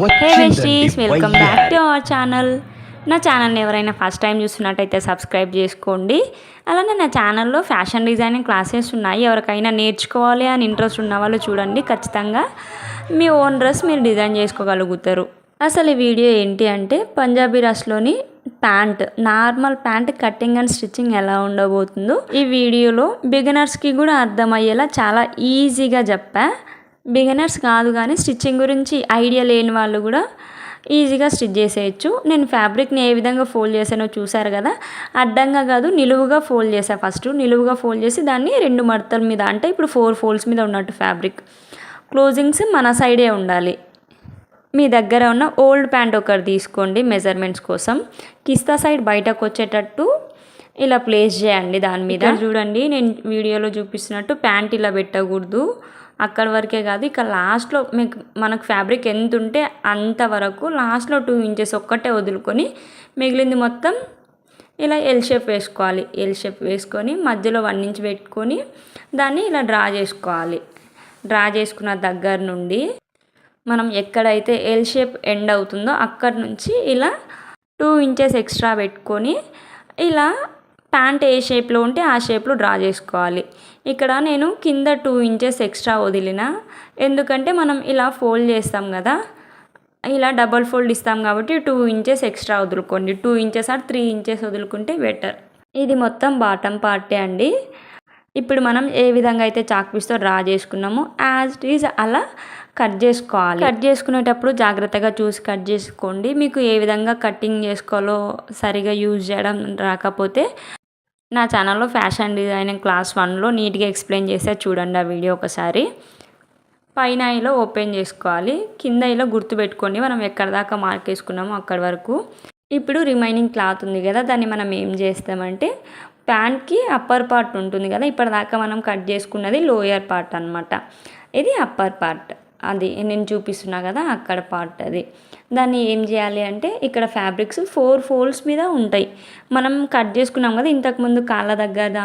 Hey besties welcome back to our channel నా ఛానల్ని ఎవరైనా ఫస్ట్ టైం చూస్తున్నట్టయితే సబ్స్క్రైబ్ చేసుకోండి. అలానే నా ఛానల్లో ఫ్యాషన్ డిజైనింగ్ క్లాసెస్ ఉన్నాయి. ఎవరికైనా నేర్చుకోవాలి అని ఇంట్రెస్ట్ ఉన్న వాళ్ళు చూడండి. ఖచ్చితంగా మీ ఓన్ డ్రెస్ మీరు డిజైన్ చేసుకోగలుగుతారు. అసలు ఈ వీడియో ఏంటి అంటే Punjabi డ్రెస్లోని pant normal pant cutting and stitching ఎలా ఉండబోతుందో ఈ వీడియోలో బిగినర్స్కి కూడా అర్థమయ్యేలా చాలా ఈజీగా చెప్పా. బిగినర్స్ కాదు కానీ స్టిచ్చింగ్ గురించి ఐడియా లేని వాళ్ళు కూడా ఈజీగా స్టిచ్ చేసేయచ్చు. నేను ఫ్యాబ్రిక్ని ఏ విధంగా ఫోల్డ్ చేసానో చూసారు కదా అడ్డంగా కాదు నిలువుగా ఫోల్డ్ చేసా ఫస్ట్. నిలువుగా ఫోల్డ్ చేసి దాన్ని రెండు మడతల మీద అంటే ఇప్పుడు ఫోర్ ఫోల్డ్స్ మీద ఉన్నట్టు ఫ్యాబ్రిక్. క్లోజింగ్స్ మన సైడే ఉండాలి. మీ దగ్గర ఉన్న ఓల్డ్ ప్యాంట్ ఒకటి తీసుకోండి మెజర్మెంట్స్ కోసం. కిస్తా సైడ్ బయటకు వచ్చేటట్టు ఇలా ప్లేస్ చేయండి దాని మీద. చూడండి నేను వీడియోలో చూపిస్తున్నట్టు ప్యాంట్ ఇలా పెట్టకూడదు. అక్కడ వరకే కాదు ఇక లాస్ట్లో మీకు మనకు ఫ్యాబ్రిక్ ఎంత ఉంటే అంతవరకు లాస్ట్లో టూ ఇంచెస్ ఒక్కటే వదులుకొని మిగిలింది మొత్తం ఇలా ఎల్ షేప్ వేసుకోవాలి. ఎల్ షేప్ వేసుకొని మధ్యలో వన్ ఇంచ్ పెట్టుకొని దాన్ని ఇలా డ్రా చేసుకోవాలి. డ్రా చేసుకున్న దగ్గర నుండి మనం ఎక్కడైతే ఎల్ షేప్ ఎండ్ అవుతుందో అక్కడ నుంచి ఇలా టూ ఇంచెస్ ఎక్స్ట్రా పెట్టుకొని ఇలా ప్యాంట్ ఏ షేప్లో ఉంటే ఆ షేప్లో డ్రా చేసుకోవాలి. ఇక్కడ నేను కింద టూ ఇంచెస్ ఎక్స్ట్రా వదిలిన. ఎందుకంటే మనం ఇలా ఫోల్డ్ చేస్తాం కదా ఇలా డబల్ ఫోల్డ్ ఇస్తాం కాబట్టి two inches extra వదులుకోండి. Two inches or three inches వదులుకుంటే better. ఇది మొత్తం బాటమ్ పార్టే అండి. ఇప్పుడు మనం ఏ విధంగా అయితే చాక్పీస్తో డ్రా చేసుకున్నామో యాజ్ ఇట్ ఈజ్ అలా కట్ చేసుకోవాలి. కట్ చేసుకునేటప్పుడు జాగ్రత్తగా చూసి కట్ చేసుకోండి. మీకు ఏ విధంగా కటింగ్ చేసుకోవాలో సరిగా యూజ్ చేయడం రాకపోతే నా ఛానల్లో ఫ్యాషన్ డిజైనింగ్ క్లాస్ వన్లో నీట్గా ఎక్స్ప్లెయిన్ చేస్తే చూడండి ఆ వీడియో ఒకసారి. పైన ఇలా ఓపెన్ చేసుకోవాలి. కింద ఇలా గుర్తుపెట్టుకోండి మనం ఎక్కడ దాకా మార్క్ వేసుకున్నామో అక్కడి వరకు. ఇప్పుడు రిమైనింగ్ క్లాత్ ఉంది కదా దాన్ని మనం ఏం చేస్తామంటే ప్యాంట్కి అప్పర్ పార్ట్ ఉంటుంది కదా ఇప్పటిదాకా మనం కట్ చేసుకున్నది లోయర్ పార్ట్ అనమాట ఇది అప్పర్ పార్ట్. అది నేను చూపిస్తున్నా కదా అక్కడ పార్ట్ అది. దాన్ని ఏం చేయాలి అంటే ఇక్కడ ఫ్యాబ్రిక్స్ ఫోర్ ఫోల్డ్స్ మీద ఉంటాయి. మనం కట్ చేసుకున్నాం కదా ఇంతకుముందు కాళ్ళ దగ్గర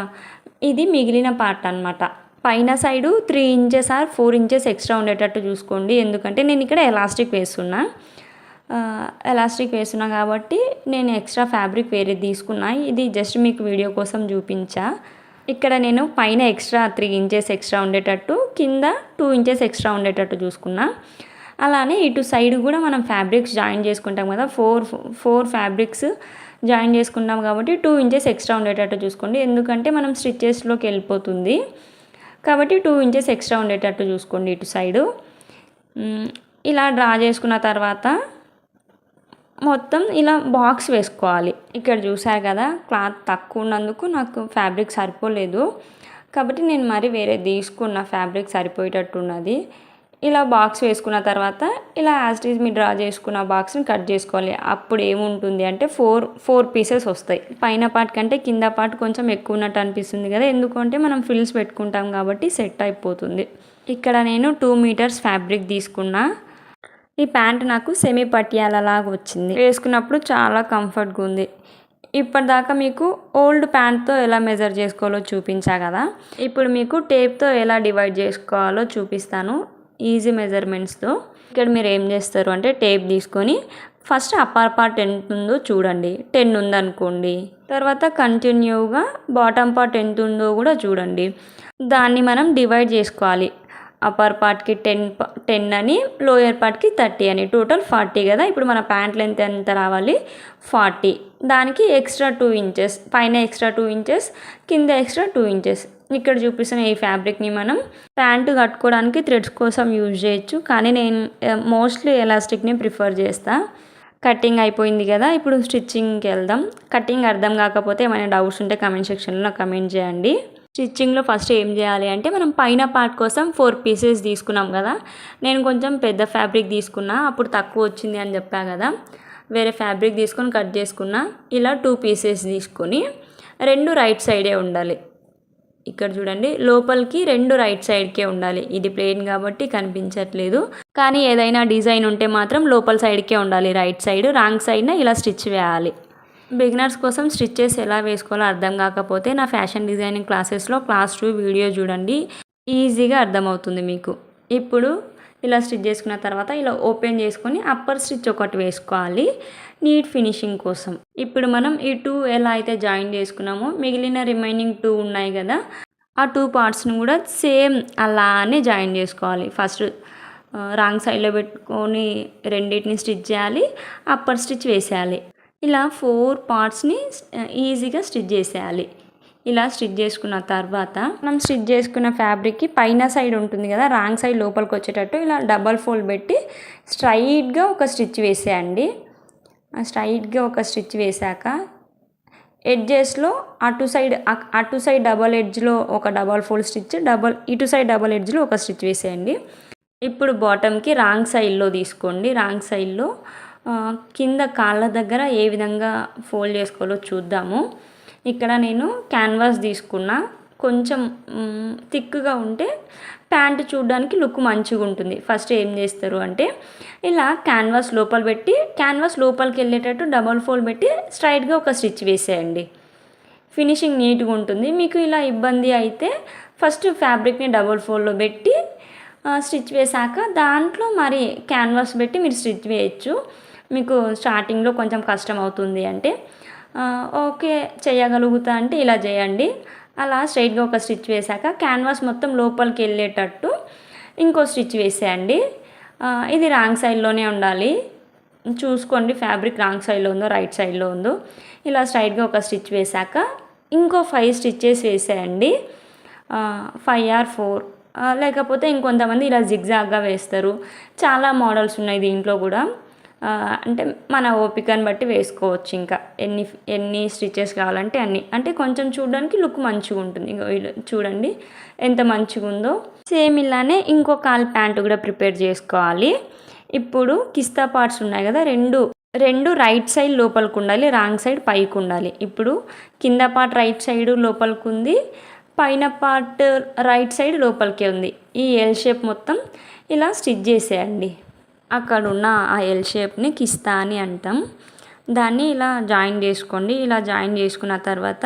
ఇది మిగిలిన పార్ట్ అనమాట పైన side three inches or four inches extra ఉండేటట్టు చూసుకోండి. ఎందుకంటే నేను ఇక్కడ ఎలాస్టిక్ వేస్తున్నా. ఎలాస్టిక్ వేస్తున్నా కాబట్టి నేను ఎక్స్ట్రా ఫ్యాబ్రిక్ వేరే తీసుకున్నా. ఇది జస్ట్ మీకు వీడియో కోసం చూపించా. ఇక్కడ నేను పైన ఎక్స్ట్రా త్రీ ఇంచెస్ ఎక్స్ట్రా ఉండేటట్టు కింద టూ ఇంచెస్ ఎక్స్ట్రా ఉండేటట్టు చూసుకున్నా. అలానే ఇటు సైడ్ కూడా మనం ఫ్యాబ్రిక్స్ జాయిన్ చేసుకుంటాం కదా ఫోర్ ఫోర్ ఫ్యాబ్రిక్స్ జాయిన్ చేసుకున్నాం కాబట్టి టూ ఇంచెస్ ఎక్స్ట్రా ఉండేటట్టు చూసుకోండి. ఎందుకంటే మనం స్టిచ్చెస్లోకి వెళ్ళిపోతుంది. కాబట్టి టూ ఇంచెస్ ఎక్స్ట్రా ఉండేటట్టు చూసుకోండి ఇటు సైడు. ఇలా డ్రా చేసుకున్న తర్వాత మొత్తం ఇలా బాక్స్ వేసుకోవాలి. ఇక్కడ చూసారు కదా క్లాత్ తక్కువ ఉన్నందుకు నాకు ఫ్యాబ్రిక్ సరిపోలేదు. కాబట్టి నేను మరి వేరే తీసుకున్న ఫ్యాబ్రిక్ సరిపోయేటట్టు ఉన్నది ఇలా బాక్స్ వేసుకున్న తర్వాత ఇలా యాస్టీజ్ మీ డ్రా చేసుకున్న బాక్స్ని కట్ చేసుకోవాలి. అప్పుడు ఏముంటుంది అంటే ఫోర్ ఫోర్ పీసెస్ వస్తాయి. పైన పార్ట్ కంటే కింద పార్ట్ కొంచెం ఎక్కువ ఉన్నట్టు అనిపిస్తుంది కదా. ఎందుకంటే మనం ఫిల్స్ పెట్టుకుంటాం కాబట్టి సెట్ అయిపోతుంది. ఇక్కడ నేను టూ మీటర్స్ ఫ్యాబ్రిక్ తీసుకున్నా. ఈ ప్యాంట్ నాకు సెమీ పట్యాలలాగా వచ్చింది. వేసుకున్నప్పుడు చాలా కంఫర్ట్గా ఉంది. ఇప్పటిదాకా మీకు ఓల్డ్ ప్యాంట్తో ఎలా మెజర్ చేసుకోవాలో చూపించా కదా. ఇప్పుడు మీకు టేప్తో ఎలా డివైడ్ చేసుకోవాలో చూపిస్తాను ఈజీ మెజర్మెంట్స్తో ఇక్కడ మీరు ఏం చేస్తారు అంటే టేప్ తీసుకొని ఫస్ట్ అప్పర్ పార్ట్ ఎంత ఉందో చూడండి. టెన్ ఉందనుకోండి. తర్వాత కంటిన్యూగా బాటమ్ పార్ట్ ఎంత ఉందో కూడా చూడండి. దాన్ని మనం డివైడ్ చేసుకోవాలి. అప్పర్ పార్ట్కి టెన్ టెన్ అని లోయర్ పార్ట్కి థర్టీ అని టోటల్ ఫార్టీ కదా? ఇప్పుడు మన ప్యాంట్ లెంత్ ఎంత రావాలి? ఫార్టీ. దానికి ఎక్స్ట్రా టూ ఇంచెస్ పైన ఎక్స్ట్రా టూ ఇంచెస్ కింద ఎక్స్ట్రా టూ ఇంచెస్. ఇక్కడ చూపిస్తున్న ఈ ఫ్యాబ్రిక్ని మనం ప్యాంటు కట్టుకోవడానికి థ్రెడ్స్ కోసం యూజ్ చేయొచ్చు. కానీ నేను మోస్ట్లీ ఎలాస్టిక్ని ప్రిఫర్ చేస్తాను కటింగ్ అయిపోయింది కదా? ఇప్పుడు స్టిచ్చింగ్కి వెళ్దాం. కటింగ్ అర్థం కాకపోతే ఏమైనా డౌట్స్ ఉంటే కమెంట్ సెక్షన్లో కమెంట్ చేయండి. స్టిచ్చింగ్లో ఫస్ట్ ఏం చేయాలి అంటే మనం పైన పార్ట్ కోసం ఫోర్ పీసెస్ తీసుకున్నాం కదా. నేను కొంచెం పెద్ద ఫ్యాబ్రిక్ తీసుకున్నా అప్పుడు తక్కువ వచ్చింది అని చెప్పా కదా. వేరే ఫ్యాబ్రిక్ తీసుకొని కట్ చేసుకున్నా ఇలా టూ పీసెస్ తీసుకొని రెండు రైట్ సైడే ఉండాలి. ఇక్కడ చూడండి లోపలికి రెండు రైట్ సైడ్కే ఉండాలి. ఇది ప్లెయిన్ కాబట్టి కనిపించట్లేదు. కానీ ఏదైనా డిజైన్ ఉంటే మాత్రం లోపల సైడ్కే ఉండాలి. రైట్ సైడ్ రాంగ్ సైడ్న ఇలా స్టిచ్ వేయాలి. బిగినర్స్ కోసం స్టిచ్చెస్ ఎలా వేసుకోవాలో అర్థం కాకపోతే నా ఫ్యాషన్ డిజైనింగ్ క్లాసెస్లో క్లాస్ టూ వీడియో చూడండి. ఈజీగా అర్థమవుతుంది మీకు. ఇప్పుడు ఇలా స్టిచ్ చేసుకున్న తర్వాత ఇలా ఓపెన్ చేసుకొని అప్పర్ స్టిచ్ ఒకటి వేసుకోవాలి. నీట్ ఫినిషింగ్ కోసం. ఇప్పుడు మనం ఈ టూ ఎలా అయితే జాయిన్ చేసుకున్నామో మిగిలిన రిమైనింగ్ టూ ఉన్నాయి కదా ఆ టూ పార్ట్స్ని కూడా సేమ్ అలానే జాయిన్ చేసుకోవాలి. ఫస్ట్ రాంగ్ సైడ్లో పెట్టుకొని రెండింటిని స్టిచ్ చేయాలి అప్పర్ స్టిచ్ వేసేయాలి. ఇలా ఫోర్ పార్ట్స్ని ఈజీగా స్టిచ్ చేసేయాలి. ఇలా స్టిచ్ చేసుకున్న తర్వాత మనం స్టిచ్ చేసుకున్న ఫ్యాబ్రిక్కి పైన సైడ్ ఉంటుంది కదా రాంగ్ సైడ్ లోపలికి వచ్చేటట్టు ఇలా డబల్ ఫోల్డ్ పెట్టి స్ట్రైట్గా ఒక స్టిచ్ వేసేయండి. స్ట్రైట్గా ఒక స్టిచ్ వేసాక ఎడ్జెస్లో అటు సైడ్ అక్- అటు సైడ్ డబల్ ఎడ్జ్లో ఒక డబల్ ఫోల్డ్ స్టిచ్ డబల్ ఇటు సైడ్ డబల్ ఎడ్జ్లో ఒక స్టిచ్ వేసేయండి. ఇప్పుడు బాటమ్కి రాంగ్ సైడ్లో తీసుకోండి. రాంగ్ సైడ్లో కింద కాళ్ళ దగ్గర ఏ విధంగా ఫోల్డ్ చేసుకోవాలో చూద్దాము. ఇక్కడ నేను క్యాన్వాస్ తీసుకున్నా. కొంచెం థిక్గా ఉంటే ప్యాంట్ చూడడానికి లుక్ మంచిగా ఉంటుంది. ఫస్ట్ ఏం చేస్తారు అంటే ఇలా క్యాన్వాస్ లోపల పెట్టి క్యాన్వాస్ లోపలికి వెళ్ళేటట్టు డబల్ ఫోల్డ్ పెట్టి స్ట్రైట్గా ఒక స్టిచ్ వేసేయండి. ఫినిషింగ్ నీట్గా ఉంటుంది. మీకు ఇలా ఇబ్బంది అయితే ఫస్ట్ ఫ్యాబ్రిక్ని డబల్ ఫోల్డ్లో పెట్టి స్టిచ్ వేసాక దాంట్లో మరి క్యాన్వాస్ పెట్టి మీరు స్టిచ్ వేయచ్చు. మీకు స్టార్టింగ్లో కొంచెం కష్టం అవుతుంది అంటే ఓకే చేయగలుగుతా అంటే ఇలా చేయండి. అలా స్ట్రైట్గా ఒక స్టిచ్ వేసాక క్యాన్వాస్ మొత్తం లోపలికి వెళ్ళేటట్టు ఇంకో స్టిచ్ వేసేయండి. ఇది రాంగ్ సైడ్లోనే ఉండాలి. చూసుకోండి ఫ్యాబ్రిక్ రాంగ్ సైడ్లో ఉందో రైట్ సైడ్లో ఉందో. ఇలా స్ట్రైట్గా ఒక స్టిచ్ వేసాక ఇంకో ఫైవ్ స్టిచ్చెస్ వేసేయండి. ఫైవ్ ఆర్ ఫోర్ లేకపోతే ఇంకొంతమంది ఇలా జిగ్జాగ్గా వేస్తారు. చాలా మోడల్స్ ఉన్నాయి దీంట్లో కూడా. అంటే మన ఓపికని బట్టి వేసుకోవచ్చు ఇంకా. ఎన్ని ఎన్ని స్టిచెస్ కావాలంటే అన్ని. అంటే కొంచెం చూడడానికి లుక్ మంచిగా ఉంటుంది. ఇగో చూడండి. ఎంత మంచిగా ఉందో. సేమ్ ఇలానే ఇంకో కాల్ ప్యాంటు కూడా ప్రిపేర్ చేసుకోవాలి. ఇప్పుడు కిస్తా పార్ట్స్ ఉన్నాయి కదా రెండు రెండు రైట్ సైడ్ లోపలికి ఉండాలి రాంగ్ సైడ్ పైకి ఉండాలి. ఇప్పుడు కింద పార్ట్ రైట్ సైడ్ లోపలికి ఉంది పైన పార్ట్ రైట్ సైడ్ లోపలికే ఉంది. ఈ ఎల్ షేప్ మొత్తం ఇలా స్టిచ్ చేసేయండి. అక్కడ ఉన్న ఆ ఎల్ షేప్ని కిస్తా అని అంటాం. దాన్ని ఇలా జాయిన్ చేసుకోండి. ఇలా జాయిన్ చేసుకున్న తర్వాత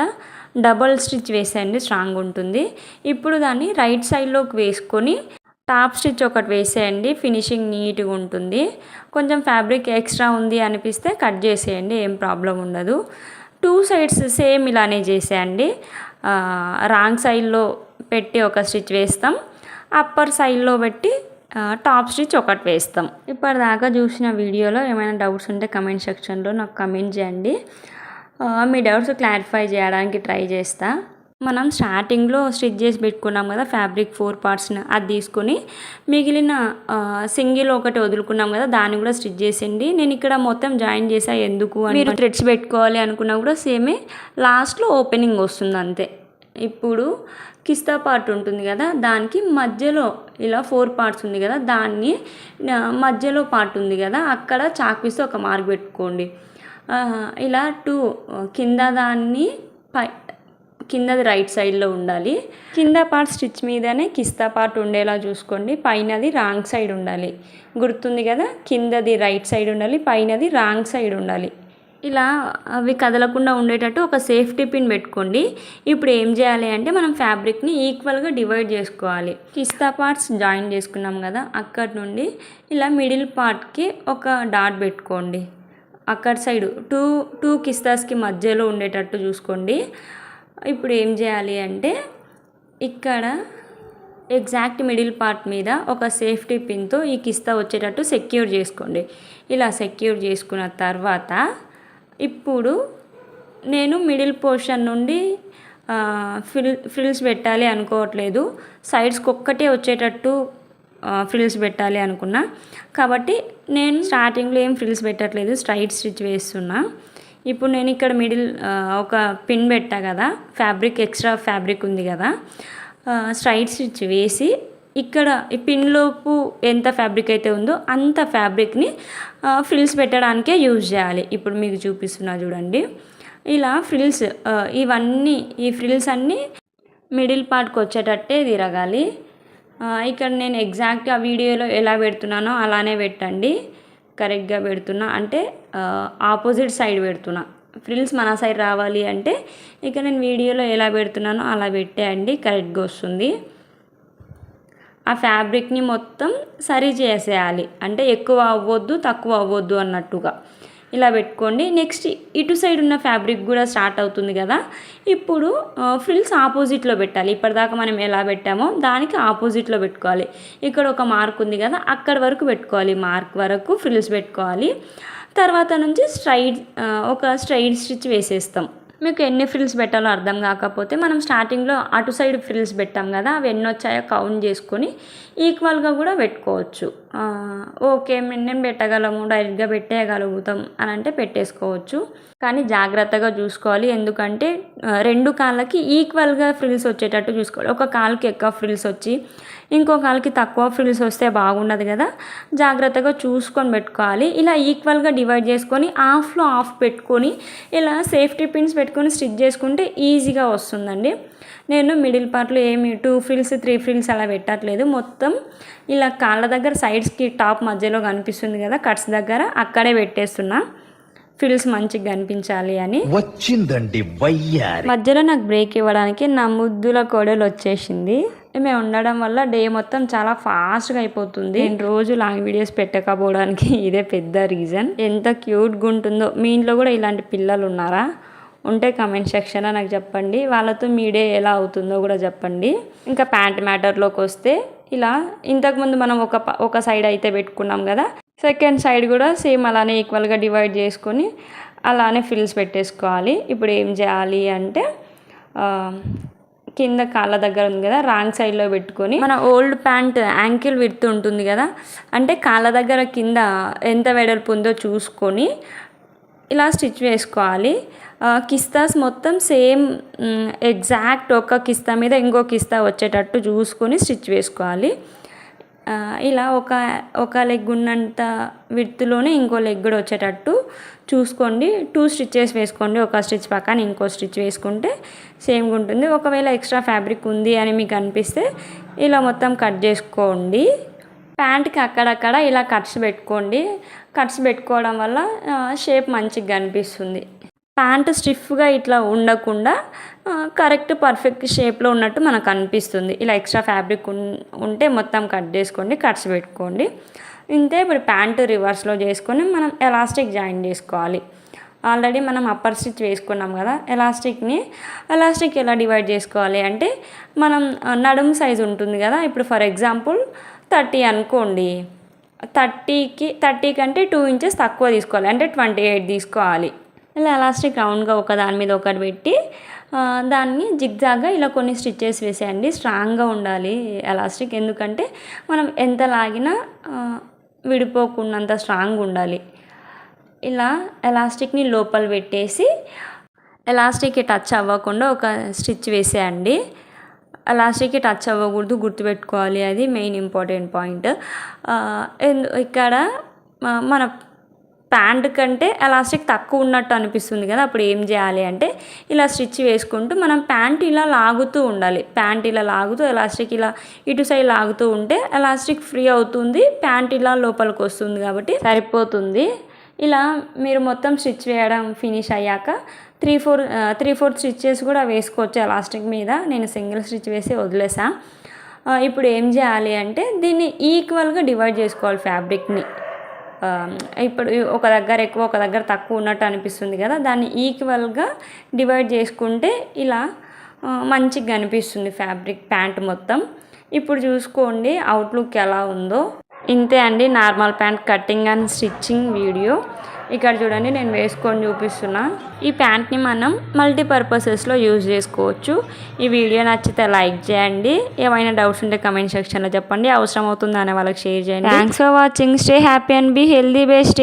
డబల్ స్టిచ్ వేసేయండి. స్ట్రాంగ్ ఉంటుంది. ఇప్పుడు దాన్ని రైట్ సైడ్లోకి వేసుకొని టాప్ స్టిచ్ ఒకటి వేసేయండి. ఫినిషింగ్ నీట్గా ఉంటుంది. కొంచెం ఫ్యాబ్రిక్ ఎక్స్ట్రా ఉంది అనిపిస్తే కట్ చేసేయండి. ఏం ప్రాబ్లం ఉండదు. టూ సైడ్స్ సేమ్ ఇలానే చేసేయండి. రాంగ్ సైడ్లో పెట్టి ఒక స్టిచ్ వేస్తాం. అప్పర్ సైడ్లో పెట్టి టాప్ స్టిచ్ ఒకటి వేస్తాం. ఇప్పటిదాకా చూసిన వీడియోలో ఏమైనా డౌట్స్ ఉంటే కమెంట్ సెక్షన్లో నాకు కమెంట్ చేయండి. మీ డౌట్స్ క్లారిఫై చేయడానికి ట్రై చేస్తా. మనం స్టార్టింగ్లో స్టిచ్ చేసి పెట్టుకున్నాం కదా ఫ్యాబ్రిక్ ఫోర్ పార్ట్స్ని అది తీసుకొని మిగిలిన సింగిల్ ఒకటి వదులుకున్నాం కదా దాన్ని కూడా స్టిచ్ చేసేయండి. నేను ఇక్కడ మొత్తం జాయిన్ చేసా ఎందుకు అని మీరు థ్రెడ్స్ పెట్టుకోవాలి అనుకున్నా కూడా సేమే లాస్ట్లో ఓపెనింగ్ వస్తుంది అంతే. ఇప్పుడు కిస్తా పార్ట్ ఉంటుంది కదా దానికి మధ్యలో ఇలా ఫోర్ పార్ట్స్ ఉంది కదా దాన్ని మధ్యలో పార్ట్ ఉంది కదా అక్కడ చాక్ ఒక మార్క్ పెట్టుకోండి. ఇలా టూ కింద దాన్ని పై కిందది రైట్ సైడ్లో ఉండాలి. కింద పార్ట్ స్టిచ్ మీదనే కిస్తా పార్ట్ ఉండేలా చూసుకోండి. పైనది రాంగ్ సైడ్ ఉండాలి. గుర్తుంది కదా కిందది రైట్ సైడ్ ఉండాలి పైనది రాంగ్ సైడ్ ఉండాలి. ఇలా అవి కదలకుండా ఉండేటట్టు ఒక సేఫ్టీ పిన్ పెట్టుకోండి. ఇప్పుడు ఏం చేయాలి అంటే మనం ఫ్యాబ్రిక్ని ఈక్వల్గా డివైడ్ చేసుకోవాలి. కిస్తా పార్ట్స్ జాయిన్ చేసుకున్నాం కదా అక్కడి నుండి ఇలా మిడిల్ పార్ట్కి ఒక డాట్ పెట్టుకోండి. అక్కడ సైడ్ టూ టూ కిస్తాస్కి మధ్యలో ఉండేటట్టు చూసుకోండి. ఇప్పుడు ఏం చేయాలి అంటే ఇక్కడ ఎగ్జాక్ట్ మిడిల్ పార్ట్ మీద ఒక సేఫ్టీ పిన్తో ఈ కిస్తా వచ్చేటట్టు సెక్యూర్ చేసుకోండి. ఇలా సెక్యూర్ చేసుకున్న తర్వాత ఇప్పుడు నేను మిడిల్ పోర్షన్ నుండి ఫిల్ ఫ్రిల్ ఫ్రిల్స్ పెట్టాలి అనుకోవట్లేదు. సైడ్స్కి ఒక్కటే వచ్చేటట్టు ఫ్రిల్స్ పెట్టాలి అనుకున్నా. కాబట్టి నేను స్టార్టింగ్లో ఏం ఫ్రిల్స్ పెట్టట్లేదు స్ట్రైట్ స్టిచ్ వేస్తున్నా. ఇప్పుడు నేను ఇక్కడ మిడిల్ ఒక పిన్ పెట్టా కదా ఫ్యాబ్రిక్ ఎక్స్ట్రా ఫ్యాబ్రిక్ ఉంది కదా స్ట్రైట్ స్టిచ్ వేసి ఇక్కడ ఈ పిన్లోపు ఎంత ఫ్యాబ్రిక్ అయితే ఉందో అంత ఫ్యాబ్రిక్ని ఫ్రిల్స్ పెట్టడానికే యూజ్ చేయాలి. ఇప్పుడు మీకు చూపిస్తున్నా చూడండి. ఇలా ఫ్రిల్స్ ఇవన్నీ ఈ ఫ్రిల్స్ అన్నీ మిడిల్ పార్ట్కి వచ్చేటట్టే తిరగాలి. ఇక్కడ నేను ఎగ్జాక్ట్గా వీడియోలో ఎలా పెడుతున్నానో అలానే పెట్టండి. కరెక్ట్గా పెడుతున్నా అంటే ఆపోజిట్ సైడ్ పెడుతున్నా. ఫ్రిల్స్ మన సైడ్ రావాలి అంటే ఇక నేను వీడియోలో ఎలా పెడుతున్నానో అలా పెట్టేయండి. కరెక్ట్గా వస్తుంది. ఆ ఫ్యాబ్రిక్ని మొత్తం సరి చేసేయాలి. అంటే ఎక్కువ అవ్వద్దు తక్కువ అవ్వద్దు అన్నట్టుగా. ఇలా పెట్టుకోండి. నెక్స్ట్ ఇటు సైడ్ ఉన్న ఫ్యాబ్రిక్ కూడా స్టార్ట్ అవుతుంది కదా. ఇప్పుడు ఫ్రిల్స్ ఆపోజిట్లో పెట్టాలి. ఇప్పటిదాకా మనం ఎలా పెట్టామో దానికి ఆపోజిట్లో పెట్టుకోవాలి. ఇక్కడ ఒక మార్క్ ఉంది కదా అక్కడ వరకు పెట్టుకోవాలి. మార్క్ వరకు ఫ్రిల్స్ పెట్టుకోవాలి. తర్వాత నుంచి స్ట్రైట్ ఒక స్ట్రైట్ స్టిచ్ వేసేస్తాం. మీకు ఎన్ని ఫ్రిల్స్ పెట్టాలో అర్థం కాకపోతే మనం స్టార్టింగ్లో అటు సైడ్ ఫ్రిల్స్ పెట్టాం కదా అవి ఎన్ని వచ్చాయో కౌంట్ చేసుకొని ఈక్వల్గా కూడా పెట్టుకోవచ్చు. ఓకే మేము పెట్టగలము డైరెక్ట్గా పెట్టేయగలుగుతాం అని అంటే పెట్టేసుకోవచ్చు. కానీ జాగ్రత్తగా చూసుకోవాలి. ఎందుకంటే రెండు కాళ్ళకి ఈక్వల్గా ఫ్రిల్స్ వచ్చేటట్టు చూసుకోవాలి. ఒక కాలుకి ఎక్కువ ఫ్రిల్స్ వచ్చి ఇంకో కాలుకి తక్కువ ఫ్రిల్స్ వస్తే బాగుండదు కదా. జాగ్రత్తగా చూసుకొని పెట్టుకోవాలి. ఇలా ఈక్వల్గా డివైడ్ చేసుకొని హాఫ్లో హాఫ్ పెట్టుకొని ఇలా సేఫ్టీ పిన్స్ పెట్టుకొని స్టిచ్ చేసుకుంటే ఈజీగా వస్తుందండి. నేను మిడిల్ పార్ట్లో ఏమి టూ ఫ్రిల్స్ త్రీ ఫ్రిల్స్ అలా పెట్టట్లేదు. మొత్తం ఇలా కాళ్ళ దగ్గర సైడ్స్కి టాప్ మధ్యలో కనిపిస్తుంది కదా కట్స్ దగ్గర అక్కడే పెట్టేస్తున్నా. ఫ్రిల్స్ మంచిగా కనిపించాలి అని. వచ్చిందండి మధ్యలో నాకు బ్రేక్ ఇవ్వడానికి నా ముద్దుల కోడలు వచ్చేసింది. మేము ఉండడం వల్ల డే మొత్తం చాలా ఫాస్ట్గా అయిపోతుంది. నేను రోజు లాంగ్ వీడియోస్ పెట్టకపోవడానికి ఇదే పెద్ద రీజన్. ఎంత క్యూట్గా ఉంటుందో మీ ఇంట్లో కూడా ఇలాంటి పిల్లలు ఉన్నారా? ఉంటే కమెంట్ సెక్షన్లో నాకు చెప్పండి. వాళ్ళతో మీ డే ఎలా అవుతుందో కూడా చెప్పండి. ఇంకా ప్యాంట్ మ్యాటర్లోకి వస్తే ఇలా ఇంతకుముందు మనం ఒక ఒక సైడ్ అయితే పెట్టుకున్నాం కదా. సెకండ్ సైడ్ కూడా సేమ్ అలానే ఈక్వల్గా డివైడ్ చేసుకొని అలానే ఫిల్స్ పెట్టేసుకోవాలి. ఇప్పుడు ఏం చేయాలి అంటే కింద కాళ్ళ దగ్గర ఉంది కదా రాంగ్ సైడ్లో పెట్టుకొని మన ఓల్డ్ ప్యాంట్ యాంకిల్ విడుతూ ఉంటుంది కదా అంటే కాళ్ళ దగ్గర కింద ఎంత వెడల్పు ఉందో చూసుకొని ఇలా స్టిచ్ వేసుకోవాలి. కిస్తాస్ మొత్తం సేమ్ ఎగ్జాక్ట్ ఒక కిస్తా మీద ఇంకో కిస్తా వచ్చేటట్టు చూసుకొని స్టిచ్ వేసుకోవాలి. ఇలా ఒక ఒక లెగ్ ఉన్నంత విత్తులోనే ఇంకో లెగ్ కూడా వచ్చేటట్టు చూసుకోండి. టూ స్టిచ్చెస్ వేసుకోండి. ఒక స్టిచ్ పక్కన ఇంకో స్టిచ్ వేసుకుంటే సేమ్గా ఉంటుంది. ఒకవేళ ఎక్స్ట్రా ఫ్యాబ్రిక్ ఉంది అని మీకు అనిపిస్తే ఇలా మొత్తం కట్ చేసుకోండి. ప్యాంట్కి అక్కడక్కడ ఇలా కట్స్ పెట్టుకోండి. కట్స్ పెట్టుకోవడం వల్ల షేప్ మంచిగా కనిపిస్తుంది. ప్యాంట్ స్టిఫ్గా ఇట్లా ఉండకుండా కరెక్ట్ పర్ఫెక్ట్ షేప్లో ఉన్నట్టు మనకు అనిపిస్తుంది. ఇలా ఎక్స్ట్రా ఫ్యాబ్రిక్ ఉంటే మొత్తం కట్ చేసుకోండి కట్స్ పెట్టుకోండి. ఇంతే ఇప్పుడు ప్యాంట్ రివర్స్లో చేసుకొని మనం ఎలాస్టిక్ జాయిన్ చేసుకోవాలి. ఆల్రెడీ మనం అప్పర్ స్టిచ్ వేసుకున్నాం కదా ఎలాస్టిక్ని ఎలాస్టిక్ ఎలా డివైడ్ చేసుకోవాలి అంటే మనం నడుము సైజు ఉంటుంది కదా ఇప్పుడు ఫర్ ఎగ్జాంపుల్ థర్టీ అనుకోండి థర్టీకి థర్టీ కంటే టూ ఇంచెస్ తక్కువ తీసుకోవాలి అంటే ట్వంటీ ఎయిట్ తీసుకోవాలి. ఇలా ఎలాస్టిక్ రౌండ్గా ఒక దాని మీద ఒకటి పెట్టి దాన్ని జిగ్జాగ్గా ఇలా కొన్ని స్టిచ్చెస్ వేసేయండి. స్ట్రాంగ్గా ఉండాలి ఎలాస్టిక్. ఎందుకంటే మనం ఎంత లాగినా విడిపోకుండా విడిపోకున్నంత స్ట్రాంగ్ ఉండాలి. ఇలా ఎలాస్టిక్ని లోపల పెట్టేసి ఎలాస్టిక్కి టచ్ అవ్వకుండా ఒక స్టిచ్ వేసేయండి. ఎలాస్టిక్కి టచ్ అవ్వకూడదు గుర్తుపెట్టుకోవాలి. అది మెయిన్ ఇంపార్టెంట్ పాయింట్. ఇక్కడ మన ప్యాంట్ కంటే ఎలాస్టిక్ తక్కువ ఉన్నట్టు అనిపిస్తుంది కదా అప్పుడు ఏం చేయాలి అంటే ఇలా స్టిచ్ వేసుకుంటూ మనం ప్యాంట్ ఇలా లాగుతూ ఉండాలి. ప్యాంట్ ఇలా లాగుతూ ఎలాస్టిక్ ఇలా ఇటు సైడ్ లాగుతూ ఉంటే ఎలాస్టిక్ ఫ్రీ అవుతుంది ప్యాంట్ ఇలా లోపలికి వస్తుంది కాబట్టి సరిపోతుంది. ఇలా మీరు మొత్తం స్టిచ్ వేయడం ఫినిష్ అయ్యాక three four three four stitches కూడా వేసుకోవచ్చు ఎలాస్టిక్ మీద. నేను సింగిల్ స్టిచ్ వేసి వదిలేసా. ఇప్పుడు ఏం చేయాలి అంటే దీన్ని ఈక్వల్గా డివైడ్ చేసుకోవాలి ఫ్యాబ్రిక్ని. ఇప్పుడు ఒక దగ్గర ఎక్కువ ఒక దగ్గర తక్కువ ఉన్నట్టు అనిపిస్తుంది కదా దాన్ని ఈక్వల్గా డివైడ్ చేసుకుంటే ఇలా మంచిగా అనిపిస్తుంది ఫ్యాబ్రిక్ ప్యాంట్ మొత్తం. ఇప్పుడు చూసుకోండి అవుట్లుక్ ఎలా ఉందో. ఇంతే అండి normal pant cutting and stitching video. ఇక్కడ చూడండి నేను వేసుకొని చూపిస్తున్నా. ఈ ప్యాంట్ని మనం మల్టీపర్పసెస్లో యూజ్ చేసుకోవచ్చు. ఈ వీడియో నచ్చితే లైక్ చేయండి. ఏమైనా డౌట్స్ ఉంటే కమెంట్ సెక్షన్లో చెప్పండి. అవసరం అవుతుంది అనే వాళ్ళకి షేర్ చేయండి. Thanks for watching stay happy and be healthy best